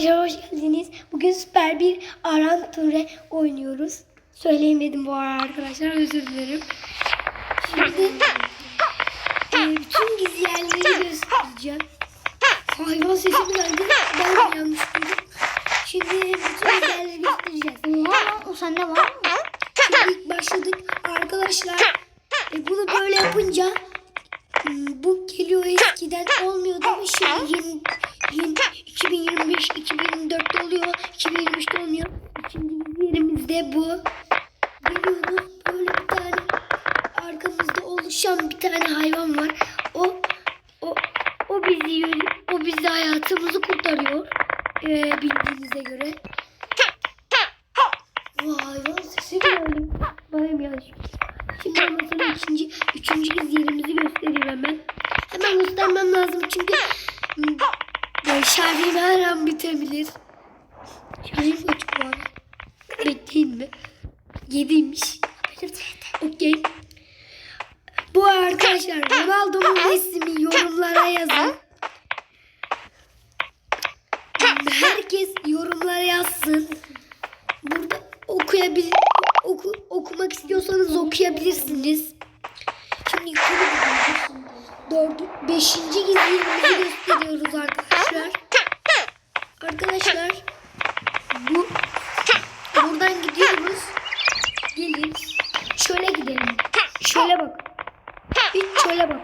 Arkadaşlar hoş geldiniz. Bugün süper bir Aran Ture oynuyoruz. Söyleyemedim bu ara arkadaşlar özür dilerim. Şimdi e, bütün gizli yerleri göstereceğim. Hayvan sesi geldi? Ben de yanlış duydum. Şimdi bütün gizli yerleri göstereceğiz. Oha o sende var mı? Şimdi ilk başladık. Arkadaşlar e, bunu böyle yapınca hmm, bu geliyor eskiden olmuyordu ama şimdi yeni, yeni 2025 2024'te oluyor 2023'te olmuyor. Şimdi yerimizde bu. Geliyordu böyle bir tane arkamızda oluşan bir tane hayvan var. O o o bizi o bizi hayatımızı kurtarıyor. Ee, bildiğinize göre. Bu hayvan sesi geldi. Bayım yanlış. Şimdi ama sana ikinci, üçüncü kez yerimizi göstereyim hemen. Hemen göstermem lazım çünkü hmm, böyle şarjım her an bitebilir. Şarjım kaç bu arada? Bekleyin mi? Yediymiş. Okey. Bu arkadaşlar Ronaldo'nun resmi yorumlara yazın. Herkes yorumlara yazsın. Burada okuyabil oku, okumak istiyorsanız okuyabilirsiniz. Şimdi yukarı gidiyoruz. Dördü, beşinci gizliliğimizi gösteriyoruz arkadaşlar. Arkadaşlar bu buradan gidiyoruz. Gelin. Şöyle gidelim. Şöyle bak. Şöyle bak.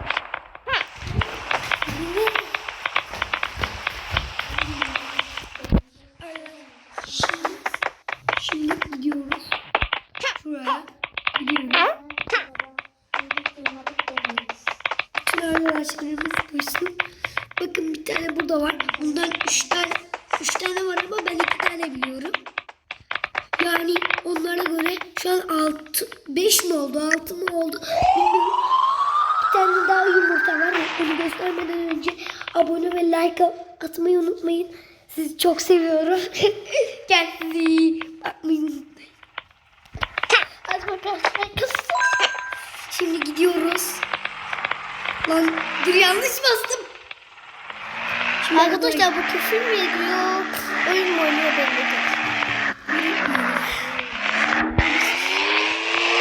Şimdi gidiyoruz. Şuraya gidiyoruz. Bütün arkadaşlarımız duysun. Bakın bir tane burada var. Bundan üç tane, üç tane var ama ben iki tane biliyorum. Yani onlara göre şu an altı, beş mi oldu, altı mı oldu bilmiyorum. Bir tane daha yumurta var. Onu göstermeden önce abone ve like atmayı unutmayın. Sizi çok seviyorum. Kendinize bakmayı unutmayın. Hadi bakalım. Şimdi gidiyoruz. Lan dur yanlış bastım. Şimdi Arkadaşlar bu küfür mü ediyor? Oyun mu oynuyor belli değil.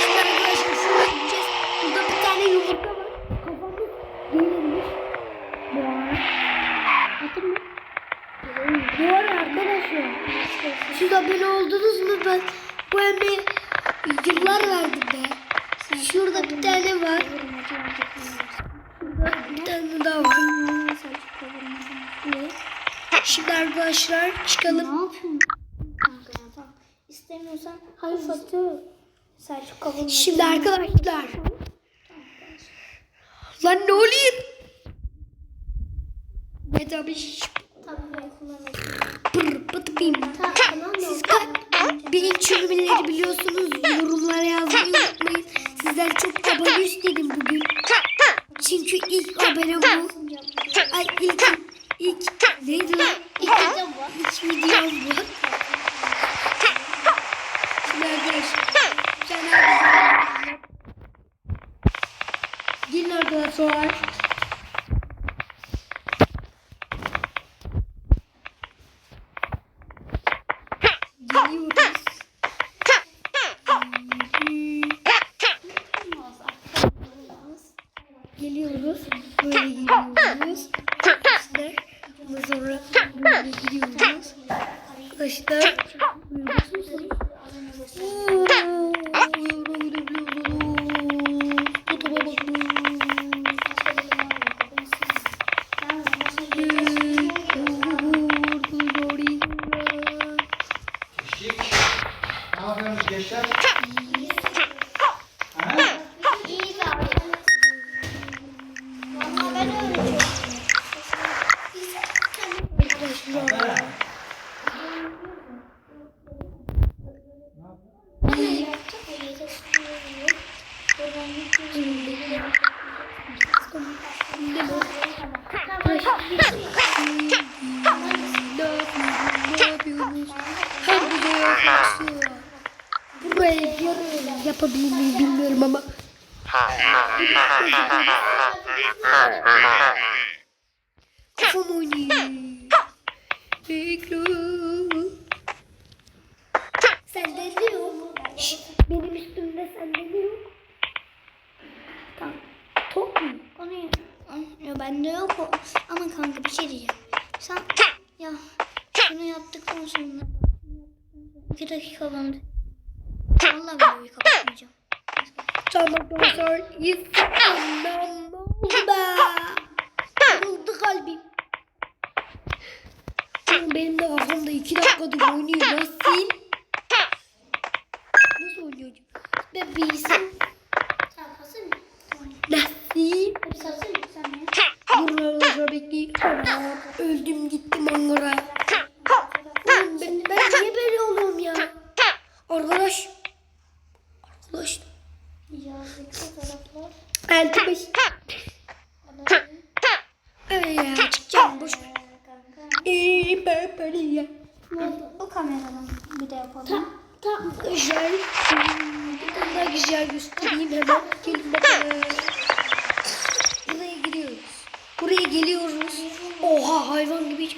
Şimdi arkadaşlar şuraya gideceğiz. Burada bir tane yumurta var. Kafamız delirmiş. Bu ara. Bakın mı? Bu ara arkadaşlar. Siz abone oldunuz mu? Ben bu emeği yıllar verdim be. Şurada bir tane var. Şurada bir tane daha var. Şimdi arkadaşlar çıkalım. Ne yapıyorsun? İstemiyorsan hayır satıyor. Selçuk kavurma. Şimdi arkadaşlar. Lan ne oluyor? Ne tabii Tabii ben kullanırım. Pır pıt bim. Tamam? Siz benim çürümeleri biliyorsunuz. Yorumlara yazmayı unutmayın. Sizden çok abone istedim bugün. Çünkü ilk abonem bu. Ay ilk ilk neydi lan? İlk, ilk videom bu. Şimdi arkadaşlar. Abi. Gelin arkadaşlar. Geliyoruz. Geliyoruz. Böyle geliyoruz. Arkadaşlar. Sonra böyle gidiyoruz. Arkadaşlar. Yapıyorsunuz gençler? Ha? İyi de abi buraya yapabilir bilmiyorum ama. Kafam oynuyor. Ekran. Sende yok. Benim üstümde sende yok. Tamam. Top mu? Onu yok. Bende yok o. Ama kanka bir şey diyeceğim. Sen ya şunu yaptıktan sonra 2 dakika bende. Vallahi videoyu kapatmayacağım. Anam oldu be. Kırıldı kalbim. Oğlum Benim de kafamda iki dakikadır oynuyor. Nasıl? Nasıl oynuyor? Ben mı? Nasıl? Bekleyin. Anam, Öldüm gittim. Oğlum ben, ben niye böyle oluyorum ya? Arkadaş. Altı beş. Öyle ya çıkacağım boş. ben böyle ya. O kameradan bir de yapalım. Tam tam güzel. Bir daha güzel göstereyim hemen. Gelin bakalım. Buraya giriyoruz. Buraya geliyoruz. Oha hayvan gibi.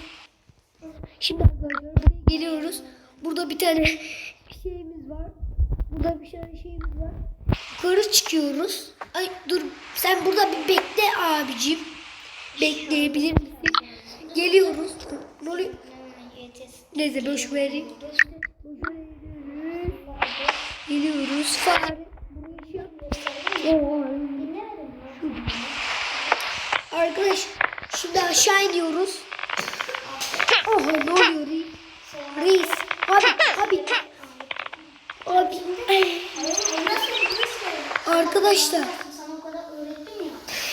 Şimdi arkadaşlar buraya geliyoruz. Burada bir tane bir şeyimiz var. Burada bir tane şeyimiz var. Yukarı çıkıyoruz. Ay dur sen burada bir bekle abicim. Bekleyebilir misin? Geliyoruz. Ne oluyor? Neyse boş verin. Geliyoruz. Arkadaş şimdi aşağı iniyoruz. Oha ne oluyor? Reis. Abi abi. Arkadaşlar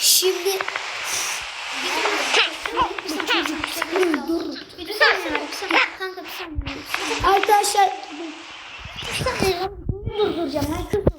şimdi çocuk dur dur.